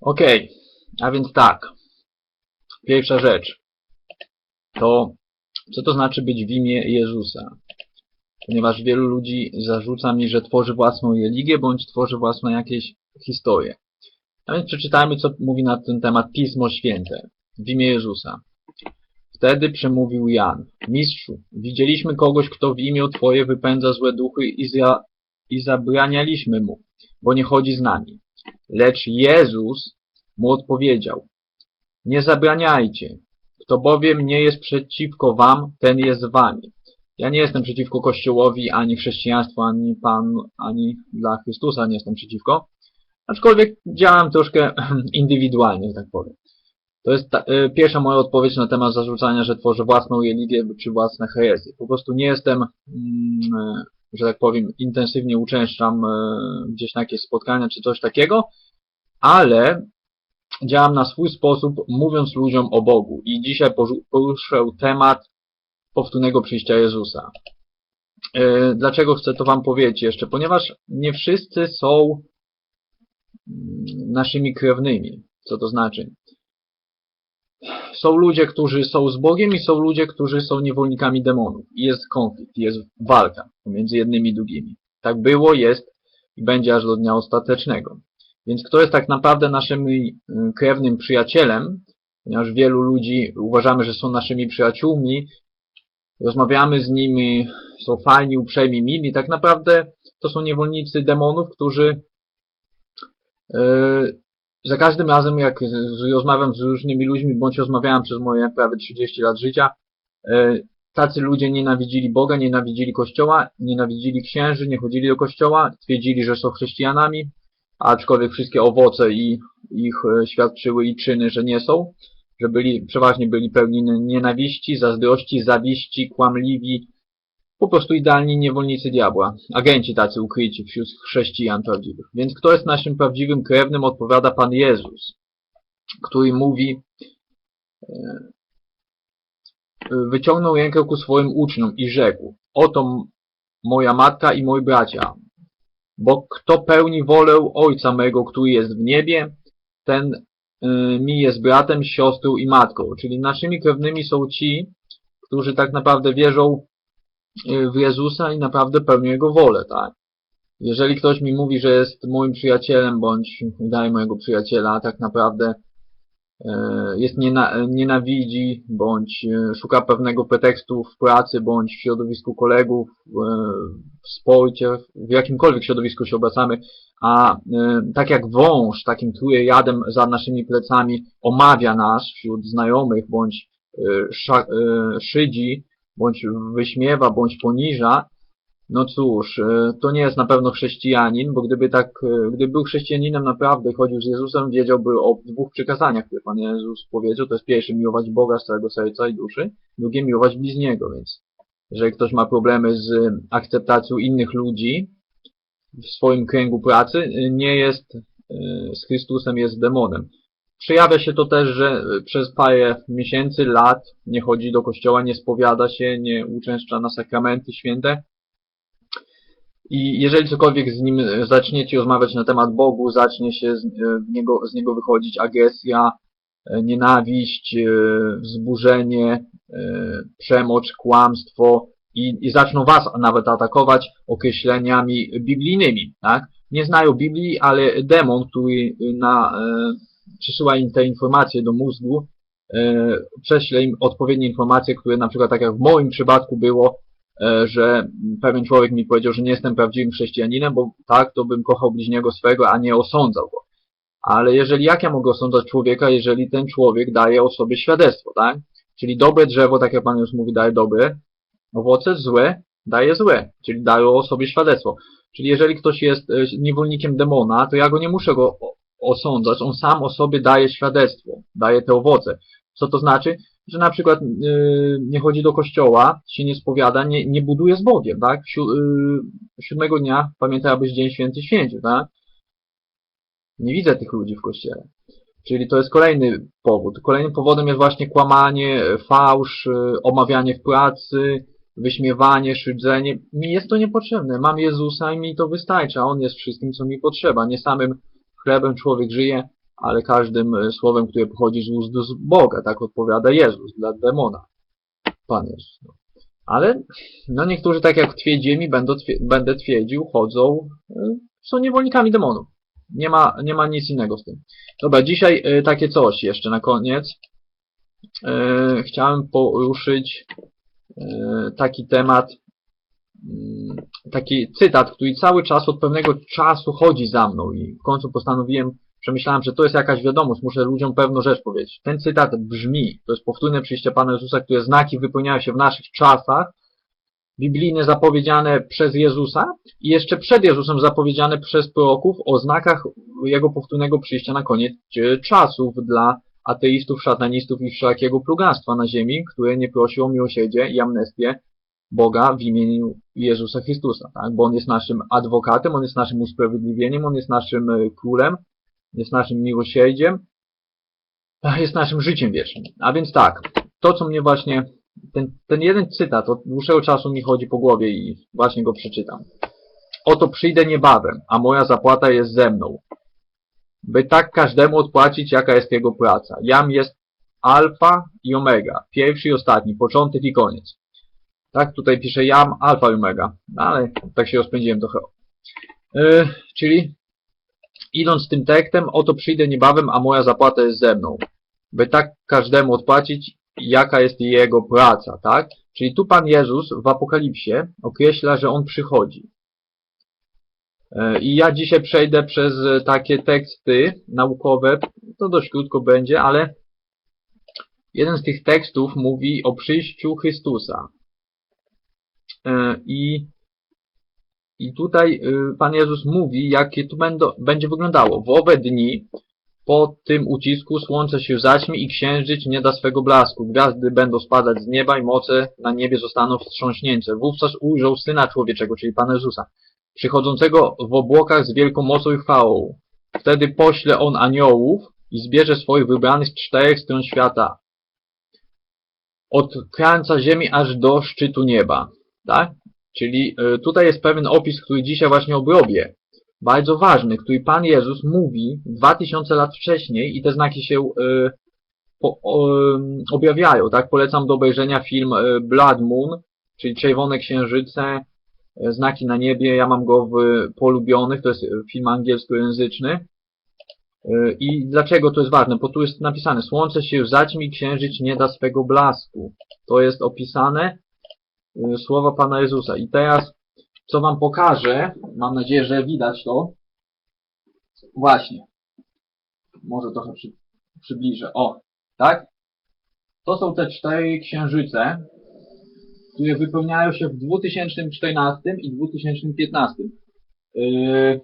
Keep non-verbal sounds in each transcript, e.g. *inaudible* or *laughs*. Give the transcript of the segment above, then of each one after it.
Okej, a więc tak. Pierwsza rzecz. To, co to znaczy być w imię Jezusa? Ponieważ wielu ludzi zarzuca mi, że tworzy własną religię, bądź tworzy własne jakieś historie. A więc przeczytajmy, co mówi na ten temat Pismo Święte. W imię Jezusa. Wtedy przemówił Jan. Mistrzu, widzieliśmy kogoś, kto w imię Twoje wypędza złe duchy i, za, i zabranialiśmy mu, bo nie chodzi z nami. Lecz Jezus mu odpowiedział, nie zabraniajcie, kto bowiem nie jest przeciwko wam, ten jest z wami. Ja nie jestem przeciwko Kościołowi, ani chrześcijaństwu, ani Pan, ani dla Chrystusa nie jestem przeciwko. Aczkolwiek działam troszkę *clears throat* indywidualnie, że tak powiem. To jest ta, y, pierwsza moja odpowiedź na temat zarzucania, że tworzę własną religię czy własne herezje. Po prostu nie jestem, y, że tak powiem, intensywnie uczęszczam y, gdzieś na jakieś spotkania czy coś takiego, ale działam na swój sposób, mówiąc ludziom o Bogu. I dzisiaj poruszę temat powtórnego przyjścia Jezusa. Yy, Dlaczego chcę to Wam powiedzieć jeszcze? Ponieważ nie wszyscy są mm, naszymi krewnymi. Co to znaczy? Są ludzie, którzy są z Bogiem i są ludzie, którzy są niewolnikami demonów. I jest konflikt, jest walka pomiędzy jednymi i drugimi. Tak było, jest i będzie aż do dnia ostatecznego. Więc kto jest tak naprawdę naszym y, krewnym przyjacielem, ponieważ wielu ludzi uważamy, że są naszymi przyjaciółmi, rozmawiamy z nimi, są fajni, uprzejmi, mili, tak naprawdę to są niewolnicy demonów, którzy yy, za każdym razem, jak rozmawiam z różnymi ludźmi, bądź rozmawiałem przez moje prawie 30 lat życia, yy, tacy ludzie nienawidzili Boga, nienawidzili Kościoła, nienawidzili księży, nie chodzili do Kościoła, twierdzili, że są chrześcijanami, aczkolwiek wszystkie owoce i ich e, świadczyły i czyny, że nie są, że byli, przeważnie byli pełni nienawiści, zazdrości, zawiści, kłamliwi, po prostu idealni niewolnicy diabła, agenci tacy ukryci wśród chrześcijan prawdziwych. Więc kto jest naszym prawdziwym krewnym, odpowiada Pan Jezus, który mówi, e, wyciągnął rękę ku swoim uczniom i rzekł, oto moja matka i moi bracia, bo kto pełni wolę Ojca mego, który jest w niebie, ten y, mi jest bratem, siostrą i matką. Czyli naszymi krewnymi są ci, którzy tak naprawdę wierzą w Jezusa i naprawdę pełnią Jego wolę, tak? Jeżeli ktoś mi mówi, że jest moim przyjacielem, bądź udaje mojego przyjaciela, a tak naprawdę e, jest niena, nienawidzi, bądź e, szuka pewnego pretekstu w pracy, bądź w środowisku kolegów, w sporcie, w jakimkolwiek środowisku się obracamy, a tak jak wąż, takim jadem za naszymi plecami omawia nas wśród znajomych, bądź szydzi, bądź wyśmiewa, bądź poniża, no cóż, e, to nie jest na pewno chrześcijanin, bo gdyby tak, e, gdyby był chrześcijaninem naprawdę chodził z Jezusem, wiedziałby o dwóch przykazaniach, które Pan Jezus powiedział. To jest pierwsze, miłować Boga z całego serca i duszy, drugie, miłować bliźniego, więc jeżeli ktoś ma problemy z akceptacją innych ludzi w swoim kręgu pracy, e, nie jest z Chrystusem, jest demonem. Przejawia się to też, że e, przez parę miesięcy, lat nie chodzi do kościoła, nie spowiada się, nie uczęszcza na sakramenty święte, i jeżeli cokolwiek z nim e, zaczniecie rozmawiać na temat Bogu, zacznie się z, e, niego, z niego wychodzić agresja, nienawiść, wzburzenie, przemoc, kłamstwo i, i zaczną was nawet atakować określeniami biblijnymi, tak? Nie znają Biblii, ale demon, który na, przysyła im te informacje do mózgu, e, prześle im odpowiednie informacje, które na przykład tak jak w moim przypadku było, e, że pewien człowiek mi powiedział, że nie jestem prawdziwym chrześcijaninem, bo tak, to bym kochał bliźniego swego, a nie osądzał go. Ale jeżeli jak ja mogę osądzać człowieka, jeżeli ten człowiek daje o sobie świadectwo, tak? Czyli dobre drzewo, tak jak Pan już mówi, daje dobre, owoce złe daje złe, czyli daje o sobie świadectwo. Czyli jeżeli ktoś jest e, niewolnikiem demona, to ja go nie muszę go osądzać, on sam o sobie daje świadectwo, daje te owoce. Co to znaczy? że na przykład yy, nie chodzi do kościoła, się nie spowiada, nie, nie buduje z Bogiem, tak? Siu, yy, siódmego dnia, pamiętaj, abyś dzień święty święcił, tak? Nie widzę tych ludzi w kościele. Czyli to jest kolejny powód. Kolejnym powodem jest właśnie kłamanie, fałsz, yy, omawianie w pracy, wyśmiewanie, szydzenie. Mi jest to niepotrzebne. Mam Jezusa i mi to wystarcza. On jest wszystkim, co mi potrzeba. Nie samym chlebem człowiek żyje, ale każdym e, słowem, które pochodzi z ust Boga. Tak odpowiada Jezus dla demona. Pan Jezus. No. Ale no niektórzy, tak jak twierdzimy, będą, twie- będę twierdził, chodzą, e, są niewolnikami demonów. Nie ma, nie ma nic innego z tym. Dobra, dzisiaj e, takie coś jeszcze na koniec. Chciałem poruszyć taki temat, taki cytat, który cały czas od pewnego czasu chodzi za mną i w końcu postanowiłem, przemyślałem, że to jest jakaś wiadomość, muszę ludziom pewną rzecz powiedzieć. Ten cytat brzmi, to jest powtórne przyjście Pana Jezusa, które znaki wypełniają się w naszych czasach, biblijne zapowiedziane przez Jezusa i jeszcze przed Jezusem zapowiedziane przez proroków o znakach Jego powtórnego przyjścia na koniec czasów dla ateistów, szatanistów i wszelkiego plugarstwa na ziemi, które nie prosi o miłosierdzie i amnestię Boga w imieniu Jezusa Chrystusa, tak? Bo On jest naszym adwokatem, On jest naszym usprawiedliwieniem, On jest naszym e, królem, jest naszym miłosierdziem, jest naszym życiem wiecznym. A więc tak, to co mnie właśnie, ten, ten jeden cytat od dłuższego czasu mi chodzi po głowie i właśnie go przeczytam. Oto przyjdę niebawem, a moja zapłata jest ze mną, by tak każdemu odpłacić, jaka jest jego praca. Jam jest alfa i omega, pierwszy i ostatni, początek i koniec. Tak, tutaj pisze jam, alfa i omega, no, ale tak się rozpędziłem trochę. Yy, czyli idąc tym tekstem, oto przyjdę niebawem, a moja zapłata jest ze mną. By tak każdemu odpłacić, jaka jest jego praca, tak? Czyli tu Pan Jezus w Apokalipsie określa, że On przychodzi. E, I ja dzisiaj przejdę przez takie teksty naukowe, to dość krótko będzie, ale jeden z tych tekstów mówi o przyjściu Chrystusa. E, I, i tutaj e, Pan Jezus mówi, jakie tu będą, będzie wyglądało. W owe dni po tym ucisku słońce się zaćmi i księżyc nie da swego blasku. Gwiazdy będą spadać z nieba i moce na niebie zostaną wstrząśnięte. Wówczas ujrzał Syna Człowieczego, czyli Pana Jezusa, przychodzącego w obłokach z wielką mocą i chwałą. Wtedy pośle on aniołów i zbierze swoich wybranych z czterech stron świata. Od krańca ziemi aż do szczytu nieba. Tak? Czyli y, tutaj jest pewien opis, który dzisiaj właśnie obrobię. Bardzo ważny, który Pan Jezus mówi 2000 lat wcześniej i te znaki się y, po, o, objawiają. Tak? Polecam do obejrzenia film Blood Moon, czyli Czerwone Księżyce, e, Znaki na niebie, ja mam go w polubionych, to jest film angielskojęzyczny. E, I dlaczego to jest ważne? Bo tu jest napisane, słońce się zaćmi, księżyc nie da swego blasku. To jest opisane e, słowa Pana Jezusa. I teraz, co Wam pokażę, mam nadzieję, że widać to. Właśnie. Może trochę przy, przybliżę. O, tak? To są te cztery księżyce, które wypełniają się w 2014 i 2015. Yy,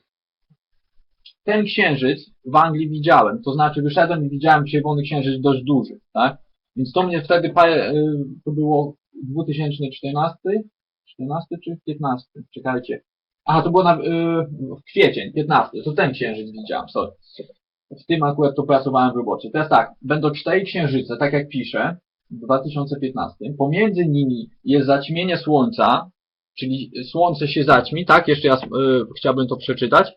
Ten księżyc w Anglii widziałem, to znaczy wyszedłem i widziałem czerwony księżyc dość duży, tak? Więc to mnie wtedy yy, to było 2014, 14 czy 15, czekajcie. Aha, to było na, yy, w kwiecień, 15, to ten księżyc widziałem, sorry. W tym akurat to pracowałem w robocie. Teraz tak, będą cztery księżyce, tak jak piszę, w 2015. Pomiędzy nimi jest zaćmienie słońca, czyli słońce się zaćmi, tak? Jeszcze raz y, chciałbym to przeczytać.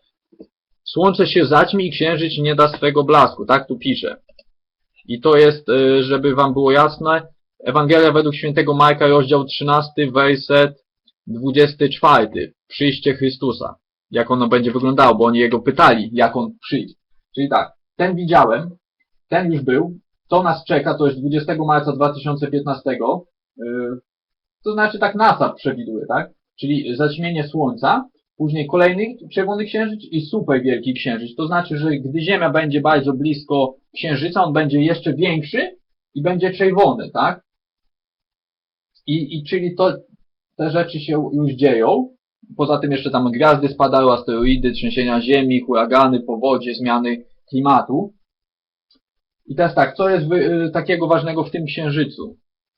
Słońce się zaćmi i księżyc nie da swego blasku, tak tu pisze. I to jest, y, żeby wam było jasne, Ewangelia według świętego Majka, rozdział 13, werset 24. Przyjście Chrystusa. Jak ono będzie wyglądało, bo oni jego pytali, jak on przyjdzie. Czyli tak, ten widziałem, ten już był, to nas czeka, to jest 20 marca 2015, yy, to znaczy tak NASA przewiduje, tak? Czyli zaćmienie Słońca, później kolejny czerwony księżyc i super wielki księżyc. To znaczy, że gdy Ziemia będzie bardzo blisko księżyca, on będzie jeszcze większy i będzie czerwony, tak? I, i czyli to, te rzeczy się już dzieją. Poza tym jeszcze tam gwiazdy spadają, asteroidy, trzęsienia Ziemi, huragany, powodzie, zmiany klimatu. I teraz tak, co jest wy, y, takiego ważnego w tym księżycu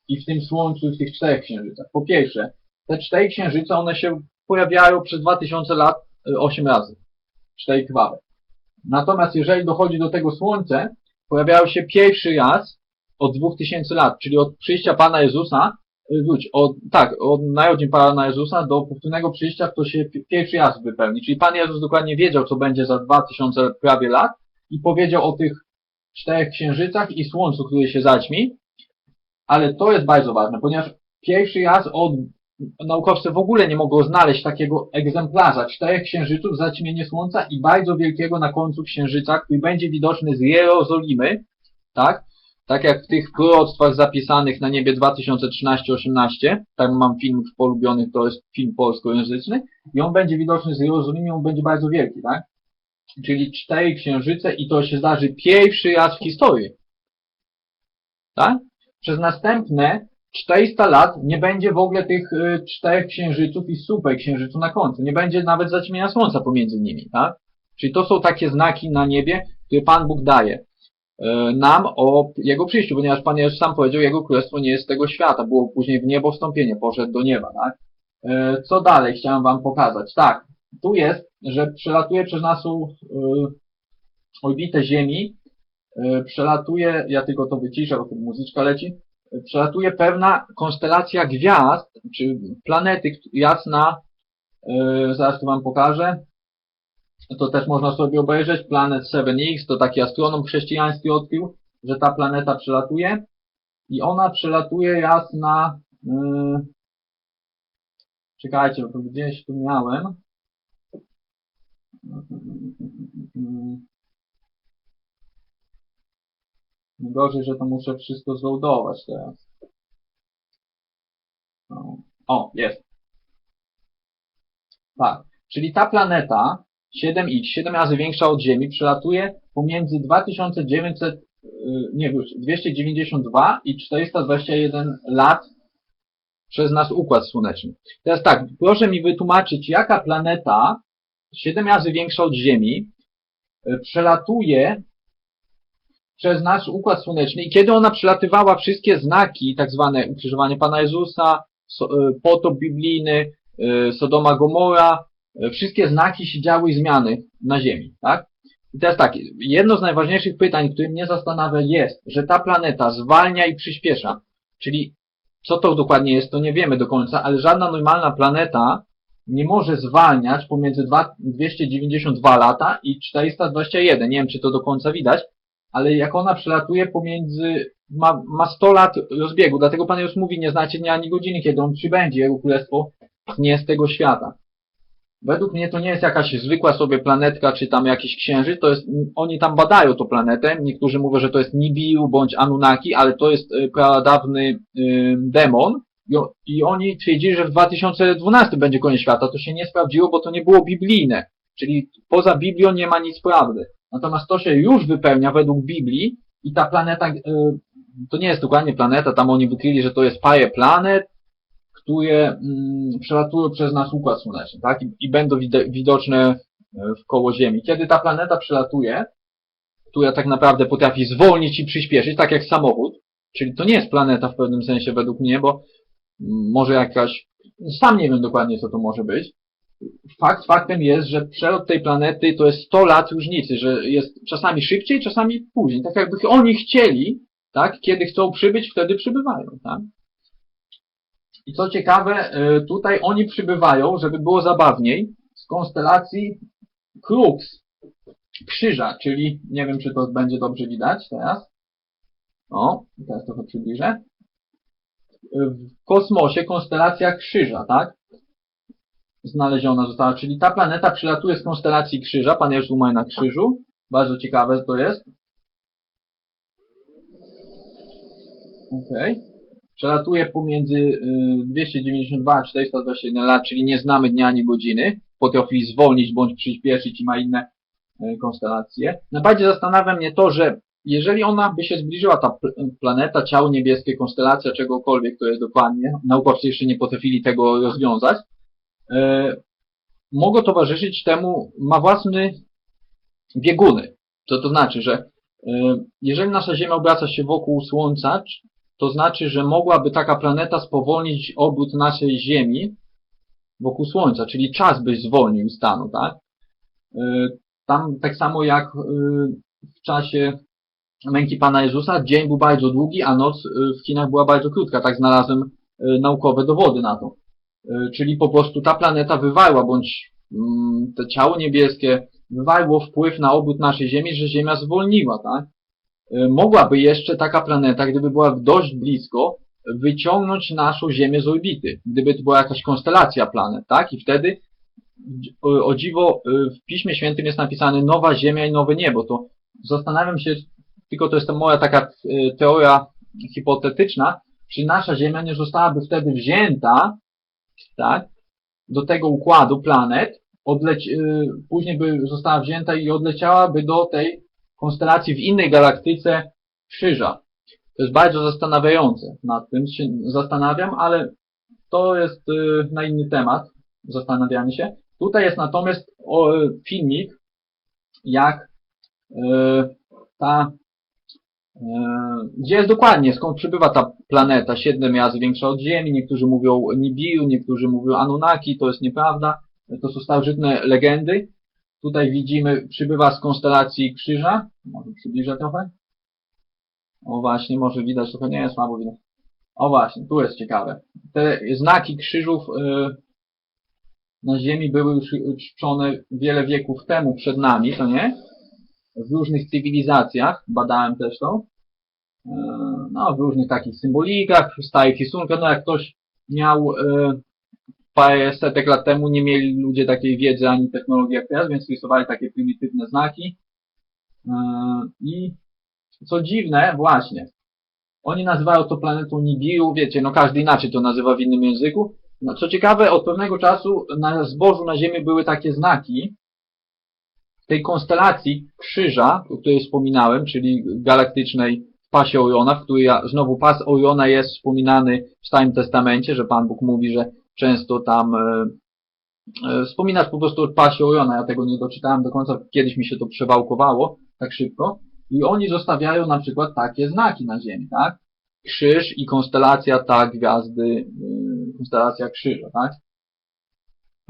i w tym słońcu i w tych czterech księżycach? Po pierwsze, te cztery księżyce, one się pojawiają przez 2000 lat y, 8 razy. Cztery krwawe. Natomiast jeżeli dochodzi do tego słońce, pojawiają się pierwszy raz od 2000 lat, czyli od przyjścia Pana Jezusa wróć, od, tak, od narodzin Pana Jezusa do powtórnego przyjścia to się pi- pierwszy raz wypełni. Czyli Pan Jezus dokładnie wiedział, co będzie za 2000 prawie lat i powiedział o tych czterech księżycach i słońcu, które się zaćmi. Ale to jest bardzo ważne, ponieważ pierwszy raz od naukowcy w ogóle nie mogą znaleźć takiego egzemplarza czterech księżyców, zaćmienie słońca i bardzo wielkiego na końcu księżyca, który będzie widoczny z Jerozolimy, tak? Tak jak w tych proroctwach zapisanych na niebie 2013-18, tam mam film polubionych, to jest film polskojęzyczny, i on będzie widoczny z Jerozolimy, on będzie bardzo wielki, tak? Czyli cztery księżyce i to się zdarzy pierwszy raz w historii. Tak? Przez następne 400 lat nie będzie w ogóle tych y, czterech księżyców i super księżycu na końcu. Nie będzie nawet zaćmienia słońca pomiędzy nimi, tak? Czyli to są takie znaki na niebie, które Pan Bóg daje nam o Jego przyjściu, ponieważ Pan Jezus sam powiedział, Jego królestwo nie jest tego świata. Było później w niebo wstąpienie, poszedł do nieba, tak? Y, Co dalej chciałem Wam pokazać? Tak, tu jest, że przelatuje przez naszą y, orbitę Ziemi, przelatuje, ja tylko to wyciszę, bo tu muzyczka leci, przelatuje pewna konstelacja gwiazd, czy planety jasna, zaraz tu wam pokażę. To też można sobie obejrzeć. Planet 7X to taki astronom chrześcijański odkrył, że ta planeta przelatuje i ona przelatuje jasna. Yy, czekajcie, bo gdzieś tu miałem. Gorzej, że to muszę wszystko zloadować teraz. O, jest. Tak. Czyli ta planeta 7X, 7 razy większa od Ziemi, przelatuje pomiędzy 2900, y, nie wróć, 292 i 421 lat przez nasz Układ Słoneczny. Teraz tak, proszę mi wytłumaczyć, jaka planeta 7 razy większa od Ziemi y, przelatuje przez nasz Układ Słoneczny i kiedy ona przelatywała wszystkie znaki, tak zwane ukrzyżowanie Pana Jezusa, y, potop biblijny, Sodoma Gomora, wszystkie znaki się działy i zmiany na Ziemi, tak? I teraz tak, jedno z najważniejszych pytań, które mnie zastanawia jest, że ta planeta zwalnia i przyspiesza, czyli co to dokładnie jest, to nie wiemy do końca, ale żadna normalna planeta nie może zwalniać pomiędzy dwa- 292 lata i 421. Nie wiem, czy to do końca widać, ale jak ona przelatuje pomiędzy, ma, ma 100 lat rozbiegu, dlatego Pan już mówi, nie znacie dnia ani godziny, kiedy on przybędzie, jego królestwo nie z tego świata. Według mnie to nie jest jakaś zwykła sobie planetka, czy tam jakiś księżyc, to jest, oni tam badają tą planetę, niektórzy mówią, że to jest Nibiru bądź Anunnaki, ale to jest y, pradawny y, demon. I, i oni twierdzili, że w 2012 będzie koniec świata, to się nie sprawdziło, bo to nie było biblijne, czyli poza Biblią nie ma nic prawdy. Natomiast to się już wypełnia według Biblii i ta planeta, y, to nie jest dokładnie planeta, tam oni wykryli, że to jest parę planet, które mm, przelatują przez nasz Układ Słoneczny, tak? I, będą widoczne e, w koło Ziemi. Kiedy ta planeta przelatuje, która tak naprawdę potrafi zwolnić i przyspieszyć, tak jak samochód, czyli to nie jest planeta w pewnym sensie według mnie, bo mm, może jakaś, sam nie wiem dokładnie co to może być. Fakt faktem jest, że przelot tej planety to jest 100 lat różnicy, że jest czasami szybciej, czasami później. Tak jakby oni chcieli, tak? Kiedy chcą przybyć, wtedy przybywają, tak? I co ciekawe, y, tutaj oni przybywają, żeby było zabawniej, z konstelacji Krux, krzyża, czyli nie wiem, czy to będzie dobrze widać teraz. O, teraz trochę przybliżę. Y, W kosmosie konstelacja krzyża, tak? Znaleziona została, czyli ta planeta przylatuje z konstelacji krzyża, Pan Jezus umarł na krzyżu. Bardzo ciekawe to jest. Okej przelatuje pomiędzy y, 292 a 421 lat, czyli nie znamy dnia ani godziny. Potrafi zwolnić bądź przyspieszyć i ma inne y, konstelacje. Najbardziej zastanawia mnie to, że jeżeli ona by się zbliżyła, ta pl- planeta, ciało niebieskie, konstelacja, czegokolwiek to jest dokładnie, naukowcy jeszcze nie potrafili tego rozwiązać, y, mogą towarzyszyć temu, ma własny bieguny. Co to znaczy, że y, jeżeli nasza Ziemia obraca się wokół Słońca, to znaczy, że mogłaby taka planeta spowolnić obrót naszej Ziemi wokół Słońca, czyli czas by zwolnił i stanął, tak? Y, Tam tak samo jak y, w czasie męki Pana Jezusa, dzień był bardzo długi, a noc y, w Chinach była bardzo krótka. Tak znalazłem naukowe dowody na to. Czyli po prostu ta planeta wywarła, bądź mm, to ciało niebieskie wywarło wpływ na obrót naszej Ziemi, że Ziemia zwolniła, tak? E, Mogłaby jeszcze taka planeta, gdyby była dość blisko, wyciągnąć naszą Ziemię z orbity, gdyby to była jakaś konstelacja planet, tak? I wtedy, o dziwo, y, w Piśmie Świętym jest napisane nowa Ziemia i nowe niebo. To zastanawiam się, tylko to jest moja taka y, teoria hipotetyczna, czy nasza Ziemia nie zostałaby wtedy wzięta, tak? Do tego układu planet, odleci, y, później by została wzięta i odleciałaby do tej konstelacji w innej galaktyce Krzyża. To jest bardzo zastanawiające. Nad tym się zastanawiam, ale to jest y, na inny temat. Zastanawiamy się. Tutaj jest natomiast filmik, jak y, ta, y, gdzie jest dokładnie, skąd przybywa ta planeta, siedem razy większa od Ziemi, niektórzy mówią Nibiru, niektórzy mówią Anunnaki, to jest nieprawda, to są starożytne legendy. Tutaj widzimy, przybywa z konstelacji Krzyża, może przybliżę trochę. O właśnie, może widać, trochę nie jest słabo widać. O właśnie, tu jest ciekawe. Te znaki krzyżów y, na Ziemi były już czczone wiele wieków temu przed nami, to nie? W różnych cywilizacjach, badałem też to. Y, no, w różnych takich symbolikach, stałych rysunkach, no jak ktoś miał y, parę setek lat temu, nie mieli ludzie takiej wiedzy ani technologii jak teraz, więc rysowali takie prymitywne znaki. Y, I co dziwne, właśnie, oni nazywają to planetą Nibiru, wiecie, no każdy inaczej to nazywa w innym języku. No, co ciekawe, od pewnego czasu na zbożu na Ziemi były takie znaki tej konstelacji Krzyża, o której wspominałem, czyli galaktycznej pasie Oriona, w której znowu pas Oriona jest wspominany w Starym Testamencie, że Pan Bóg mówi, że często tam e, e, wspominasz po prostu pasie Oriona, ja tego nie doczytałem do końca, kiedyś mi się to przewałkowało tak szybko. I oni zostawiają na przykład takie znaki na Ziemi, tak? Krzyż i konstelacja, tak, gwiazdy, yy, konstelacja krzyża, tak?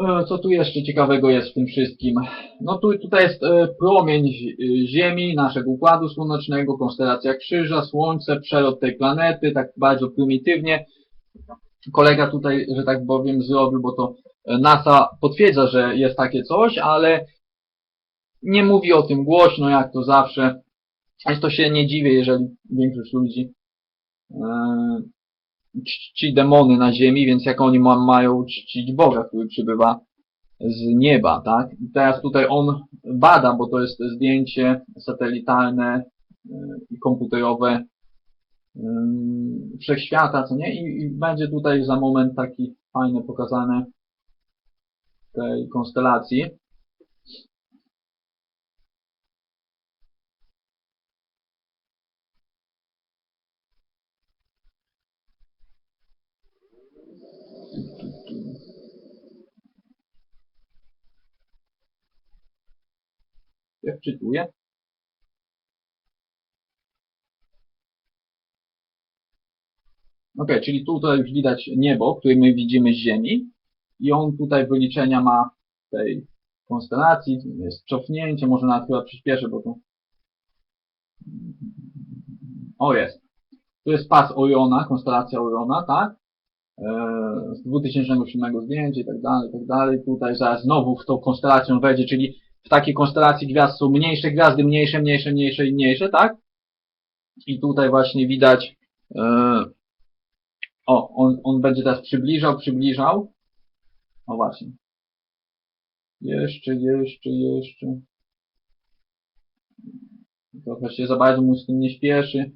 E, Co tu jeszcze ciekawego jest w tym wszystkim? No tu, tutaj jest e, promień zi- Ziemi, naszego Układu Słonecznego, konstelacja Krzyża, Słońce, przelot tej planety, tak bardzo prymitywnie. Kolega tutaj, że tak powiem, zrobił, bo to e, NASA potwierdza, że jest takie coś, ale nie mówi o tym głośno, jak to zawsze. Więc to się nie dziwię, jeżeli większość ludzi e, czci demony na ziemi, więc jak oni ma, mają czcić Boga, który przybywa z nieba, tak? I teraz tutaj on bada, bo to jest zdjęcie satelitarne e, i komputerowe wszechświata, co nie? I, I będzie tutaj za moment taki fajne pokazane tej konstelacji. Jak czytuję. Ok, czyli tutaj już widać niebo, które my widzimy z Ziemi i on tutaj wyliczenia ma tej konstelacji, jest cofnięcie, może nawet chyba przyspieszę, bo to... O, jest. Tu jest pas Oriona, konstelacja Oriona, tak? Eee, z 2007 zdjęcia i tak dalej, i tak dalej. Tutaj zaraz znowu w tą konstelację wejdzie, czyli w takiej konstelacji gwiazd są mniejsze gwiazdy, mniejsze, mniejsze, mniejsze i mniejsze, tak? I tutaj właśnie widać, e, o, on, on będzie teraz przybliżał, przybliżał. O właśnie. Jeszcze, jeszcze, jeszcze. Trochę się za bardzo mu z tym nie śpieszy.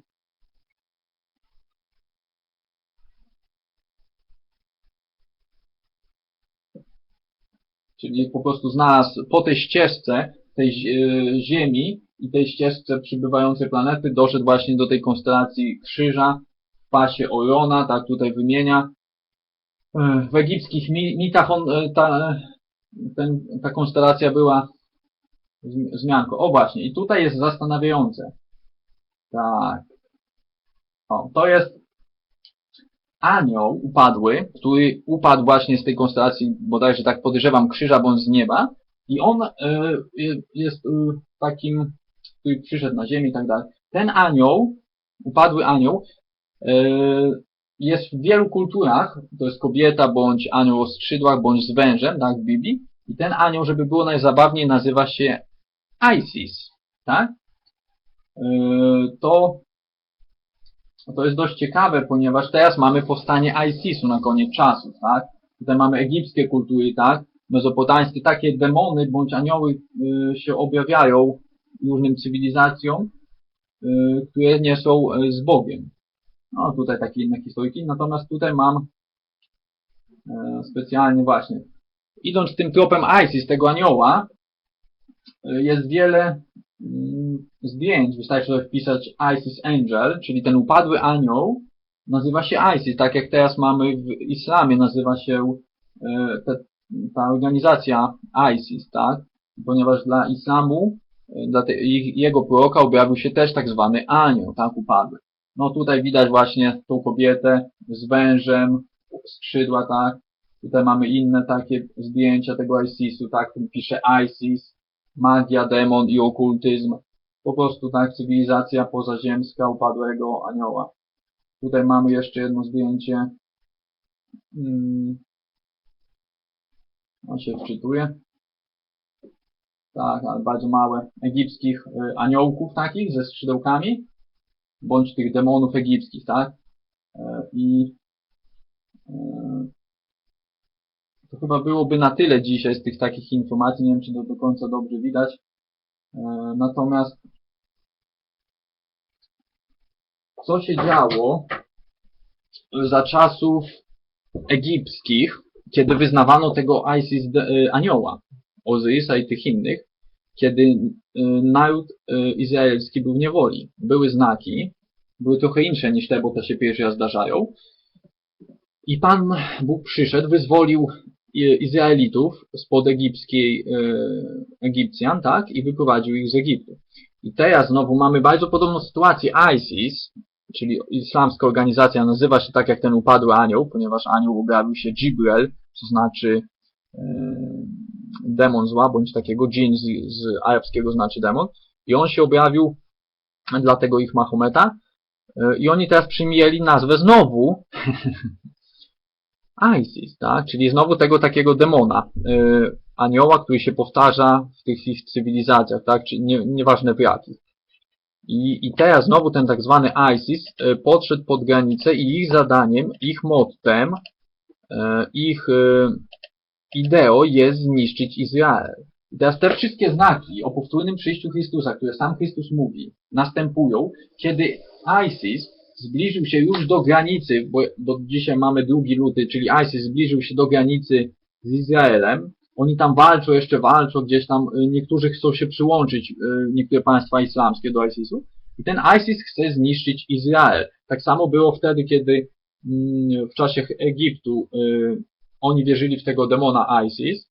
Czyli po prostu znalazł po tej ścieżce tej zi- Ziemi i tej ścieżce przybywającej planety doszedł właśnie do tej konstelacji Krzyża pasie Oriona, tak tutaj wymienia. E, W egipskich mi- mitach on, e, ta, ten, ta konstelacja była zmi- zmianką. O właśnie, i tutaj jest zastanawiające. Tak. O, to jest anioł upadły, który upadł właśnie z tej konstelacji, bodajże tak podejrzewam, krzyża bądź z nieba. I on e, je- jest e, takim, który przyszedł na ziemię i tak dalej. Ten anioł, upadły anioł, e, jest w wielu kulturach, to jest kobieta, bądź anioł o skrzydłach, bądź z wężem, tak, w Biblii. I ten anioł, żeby było najzabawniej, nazywa się Isis, tak? Yy, To, to jest dość ciekawe, ponieważ teraz mamy powstanie Isisu na koniec czasów, tak? Tutaj mamy egipskie kultury, tak? Mezopotańskie, takie demony bądź anioły yy, się objawiają różnym cywilizacjom, które nie są z Bogiem. No, tutaj takie inne historyki. Natomiast tutaj mam e, specjalnie właśnie. Idąc tym tropem Isis, tego anioła, e, jest wiele mm, zdjęć. Wystarczy wpisać Isis Angel, czyli ten upadły anioł, nazywa się Isis. Tak jak teraz mamy w islamie, nazywa się e, ta organizacja ISIS, tak? Ponieważ dla islamu, dla te, jego proroka objawił się też tak zwany anioł, tak? Upadły. No tutaj widać właśnie tą kobietę z wężem, skrzydła, tak. Tutaj mamy inne takie zdjęcia tego ISIS-u, tak, tu pisze ISIS, magia, demon i okultyzm. Po prostu tak, cywilizacja pozaziemska upadłego anioła. Tutaj mamy jeszcze jedno zdjęcie. Hmm. On się wczytuje. Tak, ale bardzo małe. Egipskich y, aniołków takich ze skrzydełkami bądź tych demonów egipskich, tak? E, I e, to chyba byłoby na tyle dzisiaj z tych takich informacji, nie wiem czy to do końca dobrze widać. E, Natomiast co się działo za czasów egipskich, kiedy wyznawano tego Isis anioła, Ozyrysa i tych innych, kiedy y, naród y, izraelski był w niewoli. Były znaki, były trochę insze niż te, bo te się pierwszy raz zdarzają. I Pan Bóg przyszedł, wyzwolił y, Izraelitów spod egipskiej Egipcjan, tak, i wyprowadził ich z Egiptu. I teraz znowu mamy bardzo podobną sytuację. ISIS, czyli islamska organizacja, nazywa się tak jak ten upadły anioł, ponieważ anioł objawił się Jibrel, co znaczy demon zła, bądź takiego dżin z, z arabskiego znaczy demon. I on się objawił dla tego ich Mahometa. Y, I oni teraz przyjęli nazwę znowu *laughs* Isis, tak? Czyli znowu tego takiego demona, y, anioła, który się powtarza w tych ich cywilizacjach, tak? Czyli nie, nieważne w jakich. I, I teraz znowu ten tak zwany ISIS y, podszedł pod granicę i ich zadaniem, ich mottem, ich ideo jest zniszczyć Izrael. I teraz te wszystkie znaki o powtórnym przyjściu Chrystusa, które sam Chrystus mówi, następują, kiedy ISIS zbliżył się już do granicy, bo, bo dzisiaj mamy 2 luty, czyli ISIS zbliżył się do granicy z Izraelem. Oni tam walczą, jeszcze walczą, gdzieś tam y, niektórzy chcą się przyłączyć, y, niektóre państwa islamskie do ISIS-u. I ten ISIS chce zniszczyć Izrael. Tak samo było wtedy, kiedy mm, w czasie Egiptu y, oni wierzyli w tego demona ISIS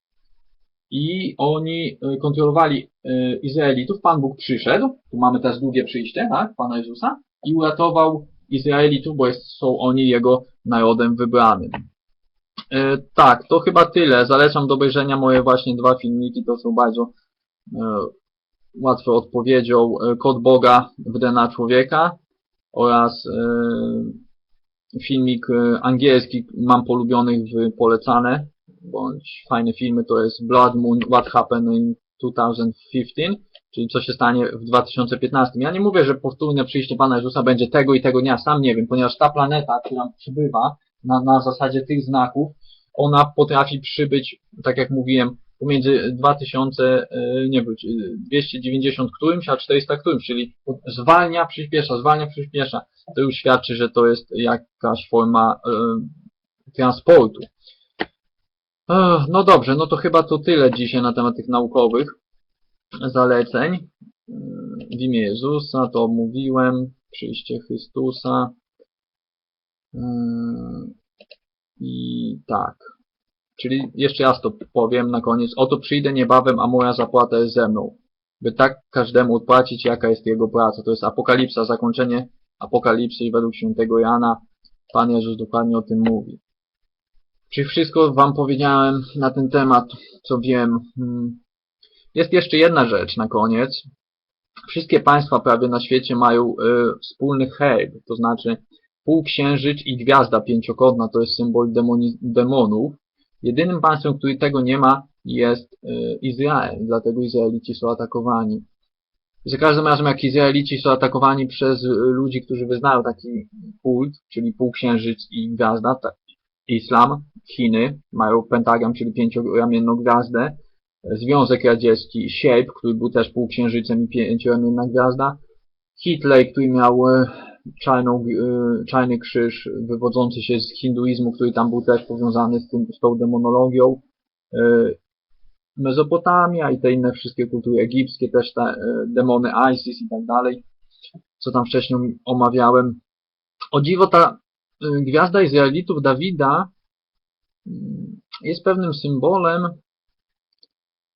i oni y, kontrolowali y, Izraelitów. Pan Bóg przyszedł, tu mamy teraz długie przyjście, tak, Pana Jezusa, i uratował Izraelitów, bo jest, są oni Jego narodem wybranym. E, tak, to chyba tyle. Zalecam do obejrzenia moje właśnie dwa filmiki, to są bardzo e, łatwe odpowiedzią. E, Kod Boga w DNA człowieka oraz e, filmik e, angielski mam polubionych w polecane, bądź fajne filmy, to jest Blood Moon, What Happened in 2015, czyli co się stanie w 2015. Ja nie mówię, że powtórne przyjście Pana Jezusa będzie tego i tego dnia, sam nie wiem, ponieważ ta planeta, która przybywa na, na zasadzie tych znaków, ona potrafi przybyć, tak jak mówiłem, pomiędzy 2000, e, nie wiem, 290 którymś, a 400 którymś, czyli zwalnia, przyspiesza, zwalnia, przyspiesza. To już świadczy, że to jest jakaś forma e, transportu. Ech, No dobrze, no to chyba to tyle dzisiaj na temat tych naukowych zaleceń. W imię Jezusa to mówiłem, przyjście Chrystusa. Yy, I tak. Czyli jeszcze raz to powiem na koniec. Oto przyjdę niebawem, a moja zapłata jest ze mną. By tak każdemu odpłacić, jaka jest jego praca. To jest apokalipsa, zakończenie apokalipsy i według świętego Jana Pan Jezus dokładnie o tym mówi. Czy wszystko Wam powiedziałem na ten temat, co wiem? Hmm. Jest jeszcze jedna rzecz na koniec. Wszystkie państwa prawie na świecie mają y, wspólny herb, to znaczy półksiężyc i gwiazda pięciokątna to jest symbol demoni, demonów. Jedynym państwem, który tego nie ma jest y, Izrael, dlatego Izraelici są atakowani. Za każdym razem jak Izraelici są atakowani przez y, ludzi, którzy wyznają taki kult, czyli półksiężyc i gwiazda, ta, islam, Chiny, mają pentagram, czyli pięcioramienną gwiazdę, Związek Radziecki, Sierp, który był też półksiężycem i pięcioramienna gwiazda, Hitler, który miał e, czarną, e, czarny krzyż wywodzący się z hinduizmu, który tam był też powiązany z, tym, z tą demonologią, e, Mezopotamia i te inne wszystkie kultury egipskie, też te e, demony Isis i tak dalej, co tam wcześniej omawiałem. O dziwo ta gwiazda Izraelitów Dawida jest pewnym symbolem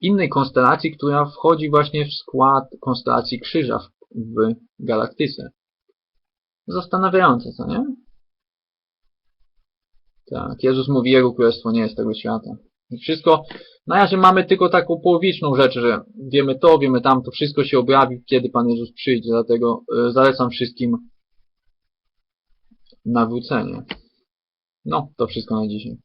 innej konstelacji, która wchodzi właśnie w skład konstelacji krzyża w galaktyce. Zastanawiające, co nie? Tak, Jezus mówi, Jego królestwo nie jest tego świata. I wszystko, na razie mamy tylko taką połowiczną rzecz, że wiemy to, wiemy tamto, wszystko się objawi, kiedy Pan Jezus przyjdzie, dlatego e, zalecam wszystkim nawrócenie. No, to wszystko na dzisiaj.